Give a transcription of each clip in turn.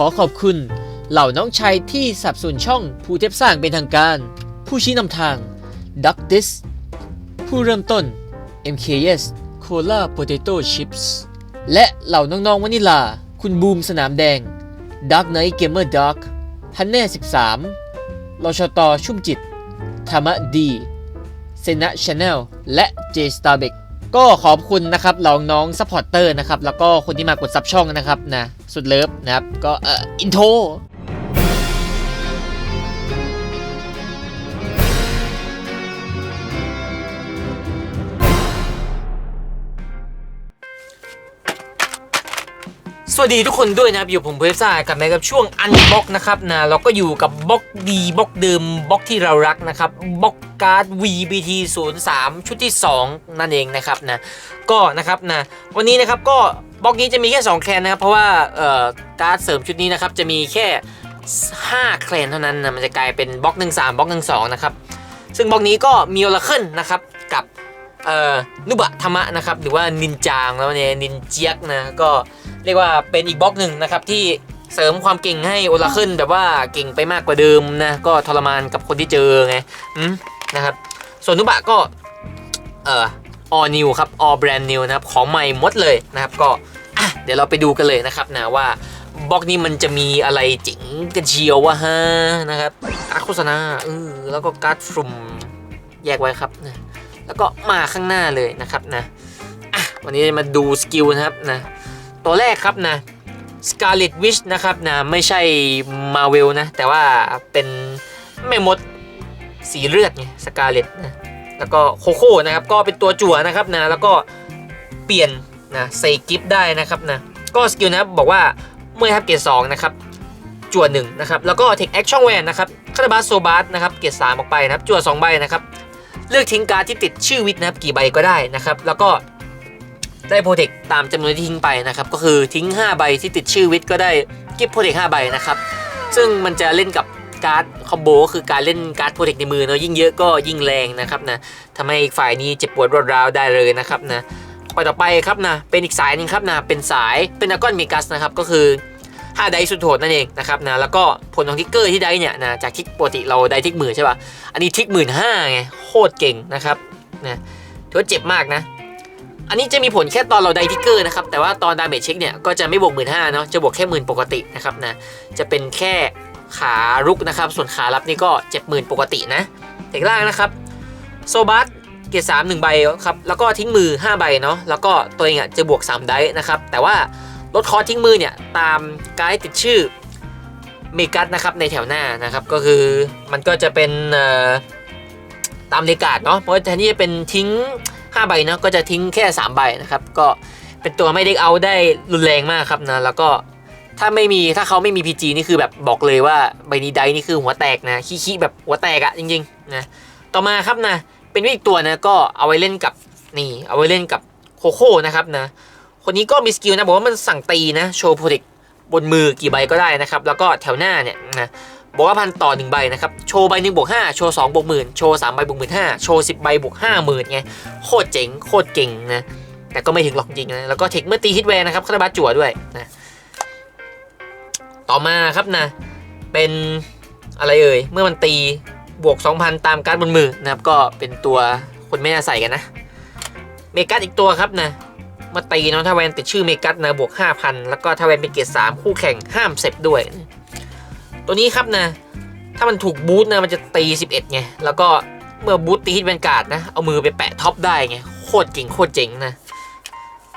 ขอขอบคุณเหล่าน้องชายที่สับสนช่องผู้เทพสร้างเป็นทางการ ผู้ชี้นำทาง Duck Dis ผู้เริ่มต้น MKS Cola Potato Chips และเหล่าน้องๆวานิลา คุณบูมสนามแดง Dark Knight Gamer Dark ฮันแน่ 13รชตชุ่มจิต ธรรมะดี เซนะชาแนลและ J Star b e k ก็ขอบคุณนะครับเหล่าน้องซัพพอร์เตอร์นะครับ แล้วก็คนที่มากดซับช่องนะครับนะ สุดเลิฟนะครับ ก็เอ่ออินโทร สวัสดีทุกคนด้วยนะครับอยู่ผมเพฟซ่ากับนะครับช่วงอันบ็อกนะครับนะเราก็อยู่กับบล็อกดีบล็อกเดิมบล็อกที่เรารักนะครับบล็อกการ์ด VBT 0 3ชุดที่ 2 นั่นเองนะครับนะก็นะครับนะวันนี้นะครับก็บล็อกนี้จะมีแค่ 2 แคลนนะครับเพราะว่าเอ่อการ์ดเสริมชุดนี้นะครับจะมีแค่ 5 แคลนเท่านั้นนะมันจะกลายเป็นบล็อก 1 3บล็อก1 2นะครับซึ่งบล็อกนี้ก็มีโอลาเคิลนะครับกับ เอ่อนุบะธรรมะนะครับหรือว่านินจางแล้วเนี่ยนินเจียกนะก็เรียกว่าเป็นอีกบล็อกหนึ่งนะครับที่เสริมความเก่งให้โอลาเคิลแบบว่าเก่งไปมากกว่าเดิมนะก็ทรมานกับคนที่เจอไงอนะครับ ส่วนนุบะก็เอ่อ all new ครับ all brand new นะครับของใหม่หมดเลยนะครับก็อะเดี๋ยวเราไปดูกันเลยนะครับนะว่าบล็อกนี้มันจะมีอะไรเจ๋งกันเชียววะฮะนะครับการโฆษณาเออแล้วก็การ์ดฟรุมแยกไว้ครับนะ แล้วก็มาข้างหน้าเลยนะครับนะอะวันนี้มาดูสกิลนะครับนะตัวแรกครับนะ Scarlet Witch นะครับนะไม่ใช่ Marvel นะ แต่ว่าเป็นแม่มดสีเลือดไง Scarlet นะแล้วก็โคโค่นะครับก็เป็นตัวจั่วนะครับนะแล้วก็เปลี่ยนนะใส่กิฟต์ได้นะครับนะก็สกิลนะครับบอกว่าเมื่อทับเกรดสองนะครับจั่วหนึ่งนะครับแล้วก็เทคแอคช่องแวนนะครับคาราบาสโซบาสนะครับเกรดสามออกไปนะครับจั่วสองใบนะครับ เลือกทิ้งการ์ดที่ติดชื่อวิทย์นะครับกี่ใบก็ได้นะครับ แล้วก็ได้โปรเทคตามจำนวนที่ทิ้งไปนะครับก็คือทิ้ง 5 ใบที่ติดชื่อวิทย์ก็ได้กิฟต์โปรเทค5ใบนะครับซึ่งมันจะเล่นกับการ์ดคอมโบก็คือการเล่นการ์ดโปรเทคในมือเนาะยิ่งเยอะก็ยิ่งแรงนะครับนะทำให้อีกฝ่ายนี้เจ็บปวดรวดร้าวได้เลยนะครับนะไปต่อไปครับนะเป็นอีกสายหนึงครับนะเป็นสายเป็นนักก้อนเมกัสนะครับก็คือ 5 ไดสุดโหดนั่นเองนะครับนะแล้วก็ผลของทิกเกอร์ที่ได้เนี่ยนะจากทิกปกติเราได้ทิกหมื่นใช่ป่ะอันนี้ทิกหมื่นห้าไงโคตรเก่งนะครับนะถือว่าเจ็บมากนะ อันนี้จะมีผลแค่ตอนเราได้ทิกเกอร์นะครับแต่ว่าตอนดาเมจเช็คเนี่ยก็จะไม่บวกหมื่นห้าเนาะจะบวกแค่หมื่นปกตินะครับนะจะเป็นแค่ขารุกนะครับ ส่วนขารับนี่ก็เจ็ดหมื่นปกตินะเด็กล่างนะครับโซบัสเกรดสามหนึ่งใบครับแล้วก็ทิ้งมือ 5 ใบเนาะแล้วก็ตัวเองอะจะบวก 3 ได้นะครับแต่ว่า ลดคอสทิ้งมือเนี่ย ตามไกด์ติดชื่อเมกัสนะครับในแถวหน้านะครับ ก็คือมันก็จะเป็นตามเลกาดเนาะเพราะแทนที่จะเป็นทิ้ง 5 ใบเนาะก็จะทิ้งแค่ 3 ใบนะครับ ก็เป็นตัวไม่เด็กเอาได้รุนแรงมากครับนะแล้วก็ถ้าไม่มีถ้าเขาไม่มี PG นี่คือแบบบอกเลยว่าใบนี้ไดนี่คือหัวแตกนะขี้ๆแบบหัวแตกอะจริงๆนะต่อมาครับนะเป็นวิกตัวนะก็เอาไว้เล่นกับนี่เอาไว้เล่นกับโคโค่นะครับนะ คนนี้ก็มีสกิลนะบอกว่ามันสั่งตีนะโชว์โปรเทคบนมือกี่ใบก็ได้นะครับ แล้วก็แถวหน้าเนี่ยนะบอกว่าพันต่อหนึ่งใบนะครับ โชว์ใบหนึ่งบวกห้าโชว์สองบวกหมื่นโชว์สามใบบวกหมื่นห้าโชว์สิบใบบวกห้าหมื่นไงโคตรเจ๋งโคตรเก่งนะแต่ก็ไม่ถึงหรอกจริงนะแล้วก็เทคเมื่อตีฮิตแวร์นะครับคาราบาจั่วด้วยนะต่อมาครับนะ เป็นอะไรเอ่ยเมื่อมันตีบวก 2,000 ตามการ์ดบนมือนะครับ ก็เป็นตัวคนไม่น่าใส่กันนะ เมกัสอีกตัวครับนะ มาตีเนาะถ้าแวนติดชื่อเมกัสนะบวก 5,000 แล้วก็ถ้าแวนเป็นเกรด3คู่แข่งห้ามเสร็จด้วย ตัวนี้ครับนะ ถ้ามันถูกบูทนะมันจะตี 11 ไง แล้วก็เมื่อบูทตีฮิตแวนการ์ดนะ เอามือไปแปะท็อปได้ไง โคตรเก่งโคตรเจ๋งนะ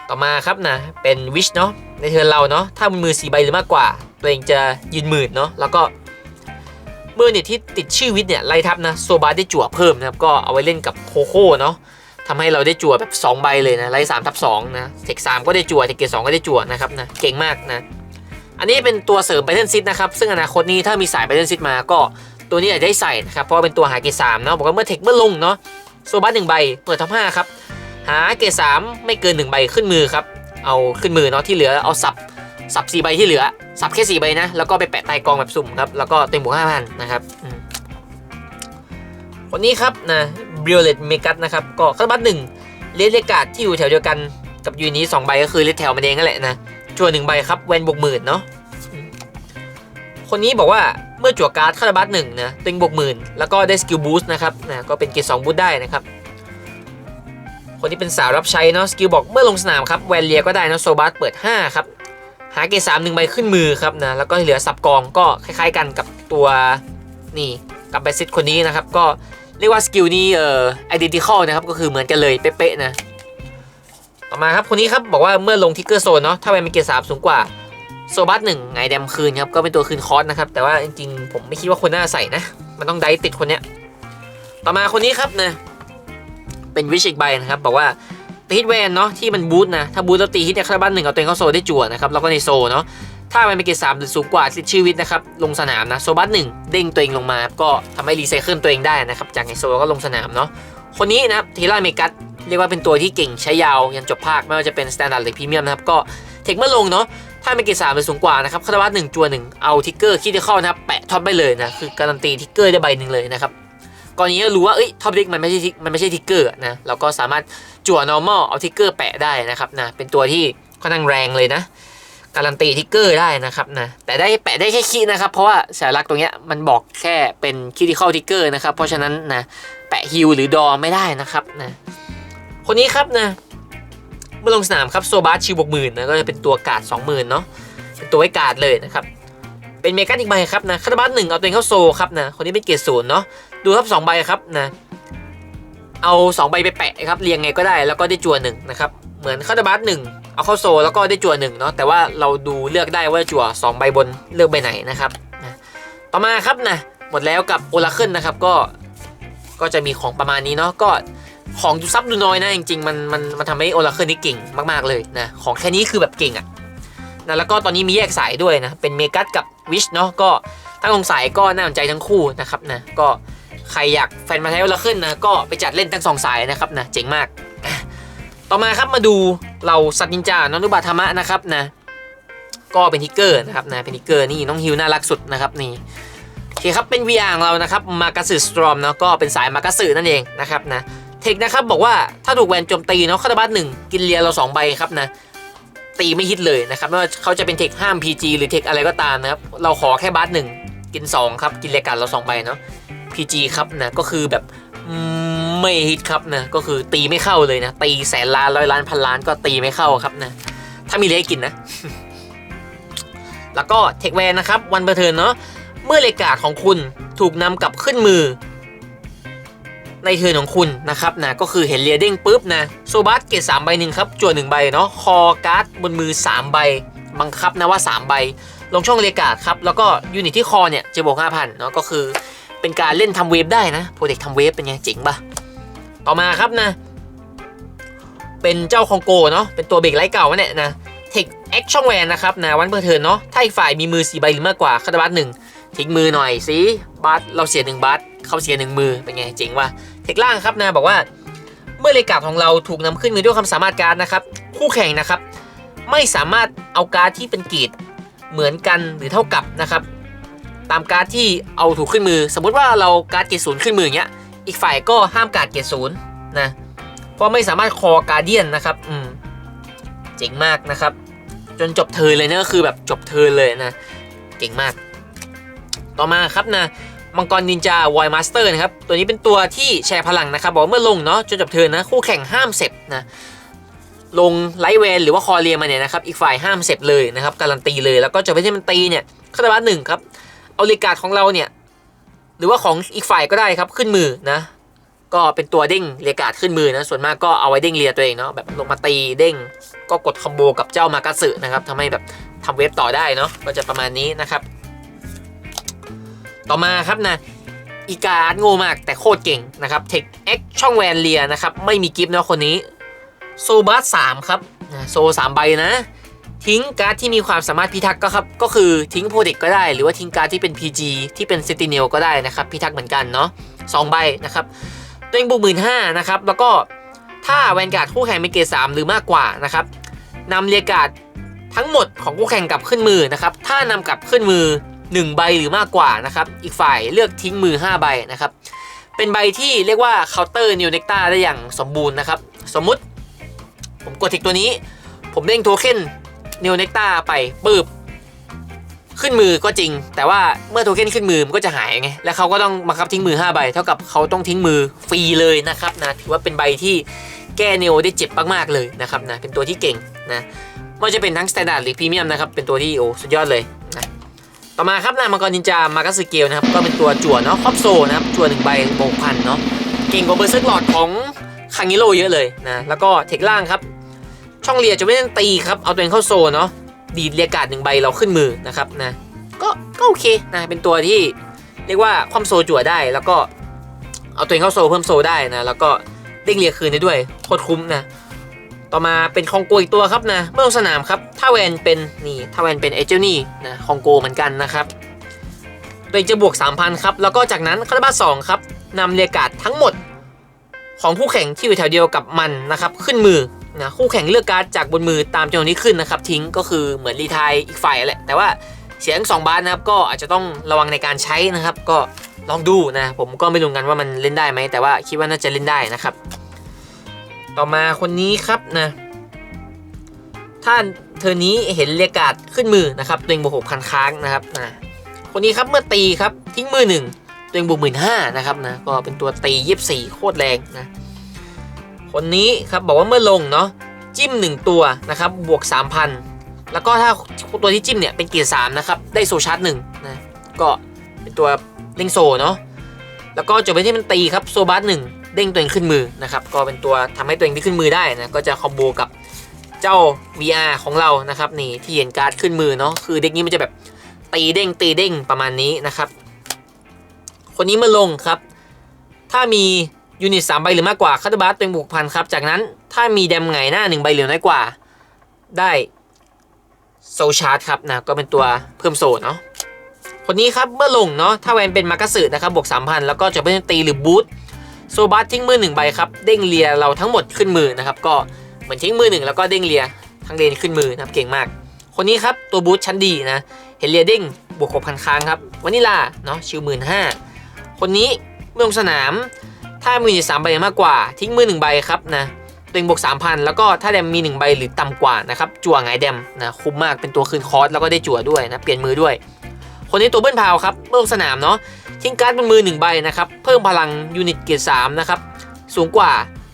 ต่อมาครับนะ เป็นวิชเนาะในเทิร์นเราเนาะถ้ามันมือ4ใบหรือมากกว่า ตัวเองจะยืนหมื่นเนาะแล้วก็เมื่อเนี่ยที่ติดชื่อวิทย์เนี่ยไล่ทับนะโซบาได้จั่วเพิ่มนะครับก็เอาไว้เล่นกับโคโค่เนาะ ทำให้เราได้จั่วแบบ 2 ใบเลยนะไล่3ทับ2นะเทค3ก็ได้จั่วเทคเกต2ก็ได้จั่วนะครับนะเก่งมากนะอันนี้เป็นตัวเสริมไบเทนซิตนะครับซึ่งอนาคตนี้ถ้ามีสายไบเทนซิตมาก็ตัวนี้อาจจะได้ใส่นะครับเพราะเป็นตัวหาเกรดสามเนาะบอกว่าเมื่อเทคเมื่อลงเนาะโซบัสหนึ่งใบเปิดท็อปห้าครับหาเกรดสามไม่เกินหนึ่งใบขึ้นมือครับเอาขึ้นมือเนาะที่เหลือเอาสับสับสี่ใบที่เหลือ สับแค่สี่ใบนะ แล้วก็ไปแปะใต้กองแบบสุ่มครับ แล้วก็เต็มบวกห้าพันนะครับคนนี้ครับนะ บริโอเลตเมกัสนะครับ ก็คาร์บัตหนึ่งเลสเลกาดที่อยู่แถวเดียวกันกับยูนี้สองใบก็คือเลสแถวมันเองนั่นแหละนะจั่วหนึ่งใบครับแวนบวกหมื่นเนาะคนนี้บอกว่าเมื่อจั่วการ์ดคาราบัสหนึ่งนะต็งบวกหมื่นแล้วก็ได้สกิลบูสต์นะครับนะก็เป็นเกรดสองบูสต์ได้นะครับคนที่เป็นสาวรับใช้เนาะสกิลบอกเมื่อลงสนามครับแวนเลียก็ได้นะโซบัสเปิด 5 ครับ หาเกรดสามหนึ่งใบขึ้นมือครับนะแล้วก็เหลือสับกองก็คล้ายๆกันกับตัวนี่กับแบซิตคนนี้นะครับ ก็ เรียกว่าสกิลนี้เอ่อ identical นะครับ ก็คือเหมือนกันเลยเป๊ะๆนะ ต่อมาครับคนนี้ครับบอกว่าเมื่อลงทิกเกอร์โซนเนาะถ้าแวนเมีเกรดสามสูงกว่าโซบัสหนึ่งไงแดมคืนครับ ก็เป็นตัวคืนคอสนะครับ แต่ว่าจริงๆ ผมไม่คิดว่าคนน่าใส่นะ มันต้องได้ติดคนเนี้ย ต่อมาคนนี้ครับนะ เป็นวิชอีกใบนะครับ บอกว่าตีฮิตแวนเนาะที่มันบูทนะ ถ้าบูทแล้วตีฮิตเนี่ยคาราบันหนึ่งเอาตัวเองเข้าโซได้จั่วนะครับ แล้วก็ในโซเนาะ ถ้ามันเป็นเกรดสามหรือสูงกว่าติดชีวิตนะครับลงสนามนะโซบัสหนึ่งเด้งตัวเองลงมา ก็ทำให้รีไซเคิลตัวเองได้นะครับจากในโซก็ลงสนามเนาะคนนี้นะครับทีล่าเมกัสเรียกว่าเป็นตัวที่เก่งใช้ยาวยันจบภาคไม่ว่าจะเป็นสแตนดาร์ดหรือพรีเมียมนะครับก็เทคเมื่อลงเนาะถ้าเป็นเกรดสามหรือสูงกว่านะครับคาราบัสหนึ่งจัวหนึ่งเอาทิกเกอร์คิดที่เข้านะครับแปะท็อปไปเลยนะคือการันตีทิกเกอร์ได้ใบหนึ่งเลยนะครับก่อนนี้ก็รู้ว่าเอ้ยท็อปดิกมันไม่ใช่มันไม่ใช่ทิกเกอร์นะเราก็สามารถจั่ว normal เอาทิกเกอร์แปะได้นะครับนะเป็นตัวที่ค่อนข้างแรงเลยนะ การันตีทิกเกอร์ได้นะครับนะแต่ได้แปะได้แค่คีนะครับ เพราะว่าสัญลักษณ์ตรงเนี้ยมันบอกแค่เป็นคิดิคอลทิกเกอร์นะครับ เพราะฉะนั้นนะแปะฮิลหรือดอไม่ได้นะครับนะคนนี้ครับนะเมื่อลงสนามครับโซบาชิวบวกหมื่นนะก็จะเป็นตัวกาดสองหมื่นเนาะเป็นตัวไว้กาดเลยนะครับเป็นเมกาอีกใบครับนะคาร์บัสหนึ่งเอาตัวเองเข้าโซครับนะคนนี้เป็นเกรดศูนย์เนาะดูครับสองใบครับนะ เอาสองใบไปแปะครับเรียงไงก็ได้แล้วก็ได้จั่วหนึ่งนะครับเหมือนคาร์บัสหนึ่งเอาเข้าโซแล้วก็ได้จั่วหนึ่งเนาะแต่ว่าเราดูเลือกได้ว่าจั่วสองใบบนเลือกใบไหนนะครับนะต่อมาครับนะหมดแล้วกับโอลาเคิลนะครับก็ก็จะมีของประมาณนี้เนาะก็ของดูซับดูน้อยนะจริงๆมันมันมันทำให้โอลาเคิลนี่เก่งมากๆเลยนะของแค่นี้คือแบบเก่งอะนะแล้วก็ตอนนี้มีแยกสายด้วยนะเป็นเมกัสกับวิชเนาะก็ถ้าสงสัยก็น่าสนใจทั้งคู่นะครับนะก็ ใครอยากแฟนมาใช้โอลาเคิลนะก็ไปจัดเล่นทั้งสองสายนะครับนะเจ๋งมาก ต่อมาครับมาดูเราสัตว์นินจาน้องนุบาธรรมะนะครับนะก็เป็นทิกเกอร์นะครับนะเป็นทิกเกอร์นี่น้องฮิวน่ารักสุดนะครับนี่โอเคครับเป็น VR ของเรานะครับมากาสึสตรอมเนาะก็เป็นสายมากาสึนั่นเองนะครับนะเทคนะครับบอกว่าถ้าถูกแวนโจมตีเนาะคาราบัสหนึ่งกินเลียเราสองใบครับนะตีไม่ฮิตเลยนะครับไม่ว่าเขาจะเป็นเทคห้าม PG หรือเทคอะไรก็ตามนะครับเราขอแค่บัสหนึ่งกินสองครับ กินเลียกันเราสองใบเนาะ PG ครับนะก็คือแบบไม่ฮิตครับนะก็คือตีไม่เข้าเลยนะตีแสนล้านร้อยล้านพันล้านก็ตีไม่เข้าครับนะถ้ามีเลขกินนะ แล้วก็เทคแวนนะครับวันเบอร์เทินเนาะเมื่อเลกาดของคุณถูกนำกลับขึ้นมือ ในเทินของคุณนะครับนะก็คือเห็นเรียเด้งปุ๊บนะโซบัสเกตสามใบหนึ่งครับจวนหนึ่งใบเนาะคอการ์ดบนมือ 3 ใบ บังคับนะว่า 3 ใบ ลงช่องเรียกาดครับแล้วก็ยูนิตที่คอเนี่ยจะบวก5,000เนาะก็คือ เป็นการเล่นทำเวฟได้นะโปรเจกต์ทำเวฟเป็นไงเจ๋งปะต่อมาครับนะ เป็นเจ้าคองโกเนาะเป็นตัวเบรกไลท์เก่าเนี่ยนะเทคแอคช่องแวนนะครับนะวันเพื่อเทิร์นเนาะถ้าอีกฝ่ายมีมือสี่ใบหรือมากกว่าคาร์บัสหนึ่งทิ้งมือหน่อยสิบัสเราเสียหนึ่งบัสเขาเสียหนึ่งมือเป็นไงเจ๋งวะเทคล่างครับนะบอกว่าเมื่อเลกาดของเราถูกนำขึ้นมือด้วยความสามารถการนะครับ คู่แข่งนะครับ ไม่สามารถเอาการที่เป็นกรดเหมือนกันหรือเท่ากับนะครับ ตามการ์ดที่เอาถูกขึ้นมือ สมมุติว่าเราการ์ดเกรดศูนย์ขึ้นมืออย่างเงี้ยอีกฝ่ายก็ห้ามการ์ดเกรดศูนย์นะเพราะไม่สามารถคอการเดียนนะครับอืมเจ๋งมากนะครับ จนจบเทิร์นเลยนะก็คือแบบจบเทิร์นเลยนะเก่งมาก ต่อมาครับนะมังกรนินจาวอยมาสเตอร์นะครับ ตัวนี้เป็นตัวที่แชร์พลังนะครับ บอกเมื่อลงเนาะจนจบเทิร์นนะ คู่แข่งห้ามเสร็จนะ ลงไลท์เวนหรือว่าคอเรียมาเนี่ยนะครับ อีกฝ่ายห้ามเสร็จเลยนะครับ การันตีเลย แล้วก็จบไปที่มันตีเนี่ยคาตาบัสหนึ่งครับ เอาเลกาดของเราเนี่ย หรือว่าของอีกฝ่ายก็ได้ครับขึ้นมือนะ ก็เป็นตัวเด้งเรียกาดขึ้นมือนะ ส่วนมากก็เอาไว้เด้งเรียตัวเองเนาะแบบลงมาตีเด้ง ก็กดคอมโบกับเจ้ามากาสึนะครับทำให้แบบทำเวฟต่อได้เนาะก็จะประมาณนี้นะครับ ต่อมาครับนะอีการ์ดโง่มากแต่โคตรเก่งนะครับเทคเอ็กช่องแวนเลียนะครับ ไม่มีกิฟต์เนาะคนนี้ โซบัสสามครับโซสามใบนะ ทิ้งการ์ดที่มีความสามารถพิทักษ์ก็ครับก็คือทิ้งโปรเด็กก็ได้ หรือว่าทิ้งการ์ดที่เป็น PG ที่เป็นเซติเนลก็ได้นะครับพิทักษ์เหมือนกันเนาะสองใบนะครับตัวเองบวกหมื่นห้านะครับแล้วก็ถ้าแวนการ์ดคู่แข่งมีเกรดสามหรือมากกว่านะครับนำเรียกการ์ดทั้งหมดของคู่แข่งกลับขึ้นมือนะครับถ้านำกลับขึ้นมือ 1 ใบหรือมากกว่านะครับอีกฝ่ายเลือกทิ้งมือ 5 ใบนะครับเป็นใบที่เรียกว่าเคาน์เตอร์นิวเนกตาได้อย่างสมบูรณ์นะครับสมมุติ ผมกดทิกตัวนี้ ผมเด้งโทเค็น นิวเนกตาไปปึบขึ้นมือก็จริง แต่ว่าเมื่อโทเค็นขึ้นมือมันก็จะหายไง แล้วเขาก็ต้องบังคับทิ้งมือ 5 ใบ เท่ากับเขาต้องทิ้งมือฟรีเลยนะครับนะ ถือว่าเป็นใบที่แก้เนโอได้เจ็บมากๆเลยนะครับนะ เป็นตัวที่เก่งนะไม่ว่าจะเป็นทั้งสแตนดาร์ดหรือพรีเมียมนะครับ เป็นตัวที่โอ้สุดยอดเลยนะต่อมาครับนะมังกรนินจามากัสเกลนะครับ ก็เป็นตัวจั่วเนาะครอบโซนะครับ จั่วหนึ่งใบโบกพันเนาะ เก่งกว่าเบอร์เซอร์กลอดของคังกิโลเยอะเลยนะ แล้วก็เทคล่างครับ ช่องเลียจะไม่ได้ตีครับ เอาตัวเองเข้าโซเนาะ ดีดเรียกกาดหนึ่งใบเราขึ้นมือนะครับนะ ก็ก็โอเคนะ เป็นตัวที่เรียกว่าความโซจั่วได้ แล้วก็เอาตัวเองเข้าโซเพิ่มโซได้นะ แล้วก็เด้งเรียคืนได้ด้วย โคตรคุ้มนะ ต่อมาเป็นคองโกอีกตัวครับนะ เมื่อลงสนามครับ ถ้าแวนเป็นนี่ ถ้าแวนเป็นเอเจนี่นะ คองโกเหมือนกันนะครับ ตัวเองจะบวก 3,000ครับ แล้วก็จากนั้นคาราบาสองครับนำเรียกกาดทั้งหมดของคู่แข่งที่อยู่แถวเดียวกับมันนะครับ ขึ้นมือ นะคู่แข่งเลือกการ์ดจากบนมือตามจำนวนที่ขึ้นนะครับทิ้งก็คือเหมือนรีไทายอีกฝ่ายแหละแต่ว่าเสียงสองบาทนะครับก็อาจจะต้องระวังในการใช้นะครับ ก็ลองดูนะ ผมก็ไม่รู้กันว่ามันเล่นได้ไหมแต่ว่าคิดว่าน่าจะเล่นได้นะครับ ต่อมาคนนี้ครับนะถ้าเธอนี้เห็นเรียกการ์ดขึ้นมือนะครับตัวเองบวกหกพันค้างนะครับนะคนนี้ครับเมื่อตีครับทิ้งมือหนึ่งตัวเองบวกหมื่นห้านะครับนะก็เป็นตัวตียี่สิบสี่โคตรแรงนะ คนนี้ครับบอกว่าเมื่อลงเนาะจิ้ม 1 ตัวนะครับบวก 3,000 แล้วก็ถ้าตัวที่จิ้มเนี่ยเป็นเกียร์สามนะครับได้โซชาร์จหนึ่งนะก็เป็นตัวเล่งโซเนาะแล้วก็จบไปที่มันตีครับโซบัสหนึ่งเด้งตัวเองขึ้นมือนะครับก็เป็นตัวทำให้ตัวเองที่ขึ้นมือได้นะก็จะคอมโบกับเจ้า VR ของเรานะครับนี่ที่เห็นการ์ดขึ้นมือเนาะคือเด็กนี้มันจะแบบตีเด้งตีเด้งประมาณนี้นะครับ คนนี้มาลงครับ ถ้ามี ยูนิตสามใบหรือมากกว่าคาตาบัสเป็นบวกพันครับ จากนั้นถ้ามีแดมไงหน้าหนึ่งใบหรือน้อยกว่า ได้โซชาร์ดครับนะ ก็เป็นตัวเพิ่มโซเนาะคนนี้ครับเมื่อลงเนาะถ้าแวนเป็นมากาสึนะครับบวก3,000 แล้วก็จะเป็นตีหรือบูทโซบัสทิ้งมือหนึ่งใบครับเด้งเลียเราทั้งหมดขึ้นมือนะครับก็เหมือนทิ้งมือหนึ่งแล้วก็เด้งเลียทั้งเลนขึ้นมือนะครับเก่งมาก คนนี้ครับตัวบูทชั้นดีนะเห็นเลียเด้งบวกหกพันค้างครับวานิลาเนาะชิวหมื่นห้าคนนี้เมื่อลงสนาม ถ้ามีสามใบมากกว่าทิ้งมือหนึ่งใบครับนะตัวเองบวกสามพันแล้วก็ถ้าแดมมีหนึ่งใบหรือต่ำกว่านะครับจั่วไงายแดมนะคุ้มมากเป็นตัวคืนคอร์สแล้วก็ได้จั่วด้วยนะเปลี่ยนมือด้วย คนนี้ตัวเบิ้ลพาวครับเมื่อลงสนามเนาะทิ้งการ์ดบนมือหนึ่งใบนะครับเพิ่มพลังยูนิตเกียร์สามนะครับสูงกว่า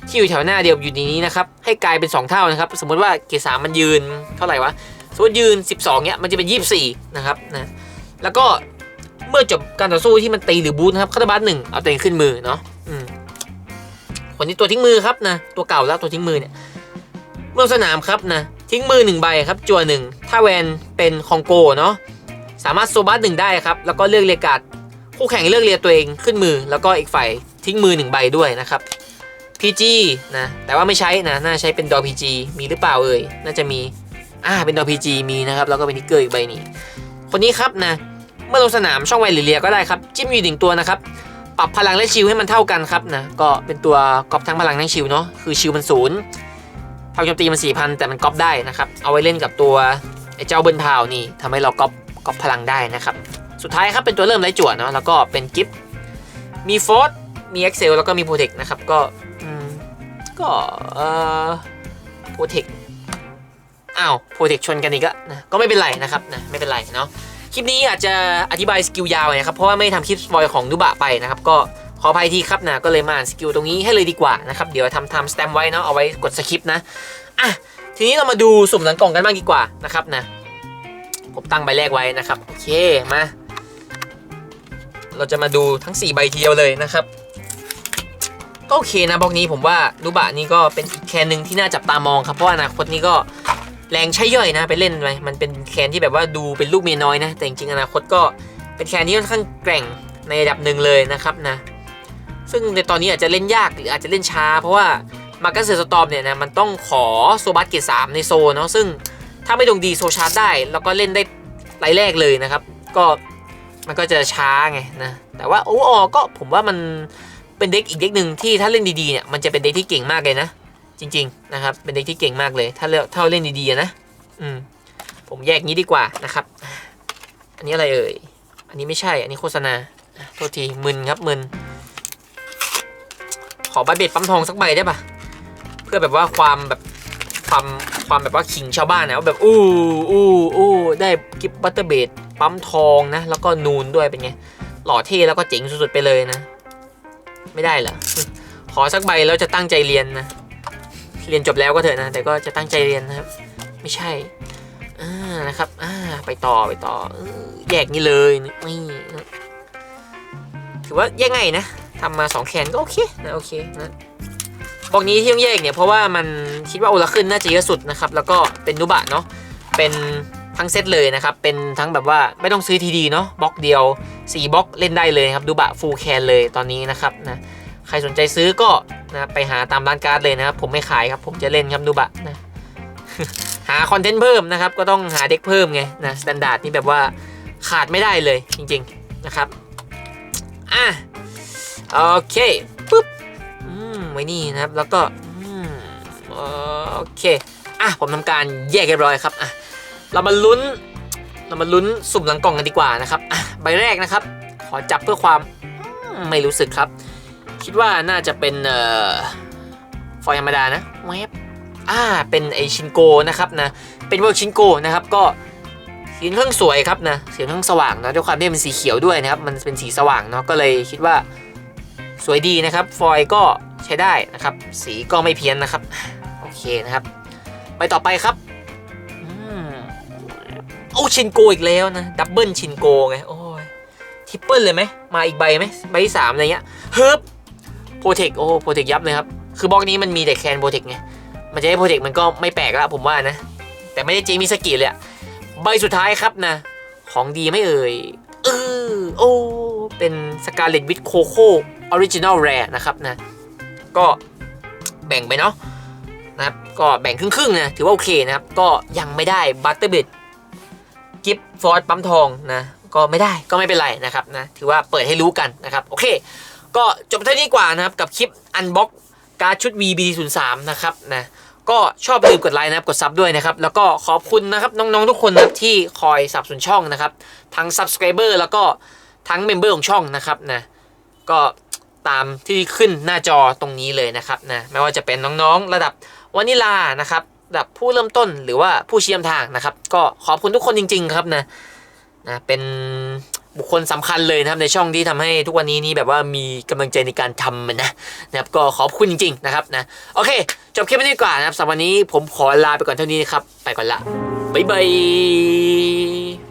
ที่อยู่แถวหน้าเดียวอยู่ในนี้นะครับให้กลายเป็น 2 เท่านะครับสมมติว่าเกียร์สามมันยืนเท่าไหร่วะสมมติยืน 12เนี้ยมันจะเป็น24นะครับนะแล้วก็เมื่อจบการต่อสู้ที่มันตีหรือบูทนะครับคาตาบัสหนึ่งเอาตัวเองขึ้นมือเนาะอืม คนนี้ตัวทิ้งมือครับนะ ตัวเก่าแล้วตัวทิ้งมือเนี่ยเมื่อสนามครับนะ ทิ้งมือหนึ่งใบครับ จัวหนึ่งถ้าแวนเป็นคองโกเนาะสามารถโซบัสหนึ่งได้ครับ แล้วก็เลือกเรียกการ์ดคู่แข่งเลือกเรียกตัวเองขึ้นมือ แล้วก็อีกฝ่ายทิ้งมือหนึ่งใบด้วยนะครับ PG นะ แต่ว่าไม่ใช้นะ น่าใช้เป็นดอ PG มีหรือเปล่าเอ่ย น่าจะมี อ่า เป็นดอ PG มีนะครับ แล้วก็เป็นนิกเกอร์อีกใบนี้ คนนี้ครับนะ เมื่อลงสนามช่องไวหรือเลียก็ได้ครับ จิ้มอยู่หนึ่งตัวนะครับ ปรับพลังและชิลให้มันเท่ากันครับนะก็เป็นตัวก๊อปทั้งพลังทั้งชิลเนาะคือชิลมันศูนย์พลังโจมตีมันสี่พันแต่มันก๊อปได้นะครับเอาไว้เล่นกับตัวไอ้เจ้าเบิร์นพาวนี่ทำให้เราก๊อปก๊อปพลังได้นะครับสุดท้ายครับเป็นตัวเริ่มไร้จั่วเนาะแล้วก็เป็นกิฟต์มีโฟร์มีเอ็กเซลแล้วก็มีโปรเทคนะครับก็ก็เอ่อโปรเทคอ้าวโปรเทคชนกันอีกแล้วนะก็ไม่เป็นไรนะครับนะไม่เป็นไรเนาะ คลิปนี้อาจจะอธิบายสกิลยาวหน่อยนะครับ เพราะว่าไม่ทำคลิปสปอยของนุบะไปนะครับ ก็ขออภัยทีครับนะก็เลยมาอ่านสกิลตรงนี้ให้เลยดีกว่านะครับ เดี๋ยวทำทำสแตมไว้เนาะเอาไว้กดสคริปต์นะอะทีนี้เรามาดูสุ่มหลังกล่องกันบ้างดีกว่านะครับนะผมตั้งใบแรกไว้นะครับโอเคมา เราจะมาดูทั้ง 4 ใบทีเดียวเลยนะครับก็โอเคนะบล็อกนี้ผมว่านูบะนี่ก็เป็นอีกแคนหนึ่งที่น่าจับตามองครับเพราะอนาคตนี้ก็ แรงใช้ย่อยนะไปเล่นไปมันเป็นแคนที่แบบว่าดูเป็นลูกเมียน้อยนะ แต่จริงๆอนาคตก็เป็นแคนที่ค่อนข้างแกร่งในระดับหนึ่งเลยนะครับนะ ซึ่งในตอนนี้อาจจะเล่นยากหรืออาจจะเล่นช้า เพราะว่ามาร์กัสเซอร์สตอมเนี่ยนะมันต้องขอโซบัสเกตสามในโซเนาะซึ่งถ้าไม่ดวงดีโซชาร์จได้ แล้วก็เล่นได้ไลแรกเลยนะครับ ก็มันก็จะช้าไงนะ แต่ว่าโอ้อก็ผมว่ามันเป็นเด็กอีกเด็กหนึ่งที่ถ้าเล่นดีๆเนี่ยมันจะเป็นเด็กที่เก่งมากเลยนะ จริง ๆ นะครับ เป็นเด็กที่เก่งมากเลย ถ้าเล่นถ้าเล่นดีๆนะอืมผมแยกงี้ดีกว่านะครับ อันนี้อะไรเอ่ย อันนี้ไม่ใช่ อันนี้โฆษณา โทษทีมึนครับมึน ขอใบเบ็ดปั๊มทองสักใบได้ปะเพื่อแบบว่าความแบบความความแบบว่าขิงชาวบ้านนะว่าแบบอู้อู้อู้ได้กิฟต์บัตเตอร์เบดปั๊มทองนะ แล้วก็นูนด้วยเป็นไง หล่อเท่แล้วก็เจ๋งสุดๆไปเลยนะ ไม่ได้เหรอ ขอสักใบแล้วจะตั้งใจเรียนนะ เรียนจบแล้วก็เถอะนะ แต่ก็จะตั้งใจเรียนนะครับ ไม่ใช่อ่านะครับอ่าไปต่อไปต่ออแยกนี่เลยนี่ถือว่าแยกง่ายนะทำมาสองแขนก็โอเคนะโอเคนะบอกนี้ที่ต้องแยกเนี่ยเพราะว่ามันคิดว่าโอลาขึ้นน่าจะเยอะสุดนะครับ แล้วก็เป็นนุบะเนาะเป็นทั้งเซตเลยนะครับ เป็นทั้งแบบว่าไม่ต้องซื้อทีดีเนาะบล็อกเดียว4บล็อกเล่นได้เลยครับดูบะฟูลแคนเลยตอนนี้นะครับนะใครสนใจซื้อก็ นะไปหาตามร้านการ์ดเลยนะครับผมไม่ขายครับผมจะเล่นครับดูบะนะหาคอนเทนต์เพิ่มนะครับก็ต้องหาเด็กเพิ่มไงนะสแตนดาร์ดนี่แบบว่าขาดไม่ได้เลยจริงๆนะครับอะโอเคปุ๊บอืมไว้นี่นะครับแล้วก็อืมโอเคอะผมทำการแยกเรียบร้อยครับอะเรามาลุ้นเรามาลุ้นสุ่มหลังกล่องกันดีกว่านะครับอะใบแรกนะครับ ขอจับเพื่อความอืมไม่รู้สึกครับ คิดว่าน่าจะเป็นเอ่อฟอยล์ธรรมดานะแวบอ่าเป็นไอชินโกนะครับนะเป็นเวิร์กชินโกนะครับก็สีค่อนข้างสวยครับนะสีค่อนข้างสว่างเนอะด้วยความที่มันสีเขียวด้วยนะครับมันเป็นสีสว่างเนาะก็เลยคิดว่าสวยดีนะครับฟอยล์ก็ใช้ได้นะครับ สีก็ไม่เพี้ยนนะครับโอเคนะครับ ไปต่อไปครับอืมโอ้ชินโกอีกแล้วนะดับเบิลชินโกไงโอ้ยทริปเปิลเลยไหมมาอีกใบไหมใบที่สามอะไรเงี้ยเฮิบโป รเทคโอ้โปรเทคยับเลยครับ คือบล็อกนี้มันมีแต่แคนโปรเทคไง มันจะให้โปรเทคมันก็ไม่แปลกแล้วผมว่านะ แต่ไม่ได้เจมิสกิเลยอะใบสุดท้ายครับนะ ของดีไม่เอ่ยเออโอ้เป็นสกาเลตวิดโคโค่ออริจินอลแรนะครับนะ ก็แบ่งไปเนาะนะครับก็แบ่งครึ่งๆนะถือว่าโอเคนะครับ ก็ยังไม่ได้บัตเตอร์เบดกิฟฟอร์ดปั๊มทองนะ ก็ไม่ได้ก็ไม่เป็นไรนะครับนะ ถือว่าเปิดให้รู้กันนะครับ โอเค ก็จบเท่านี้กว่านะครับกับคลิปอันบ็อกการ์ดชุด VB03 นะครับนะก็ชอบลืมกดไลค์นะครับกดซับด้วยนะครับแล้วก็ขอบคุณนะครับน้องๆทุกคนนะครับที่คอยสับสนุนช่องนะครับทั้ง Subscriber แล้วก็ทั้งเมมเบอร์ของช่องนะครับนะก็ตามที่ขึ้นหน้าจอตรงนี้เลยนะครับนะไม่ว่าจะเป็นน้องๆ ระดับวานิลานะครับระดับผู้เริ่มต้นหรือว่าผู้เชี่ยมทางนะครับ ก็ขอบคุณทุกคนจริง ๆ ครับนะนะเป็น บุคคลสำคัญเลยนะครับในช่องที่ทำให้ทุกวันนี้นี่แบบว่ามีกำลังใจในการทำมันนะนะครับก็ขอบคุณจริงๆนะครับนะโอเค จบคลิปนี้ดีกว่านะครับสำหรับวันนี้ผมขอลาไปก่อนเท่านี้นะครับ ไปก่อนละบ๊ายบาย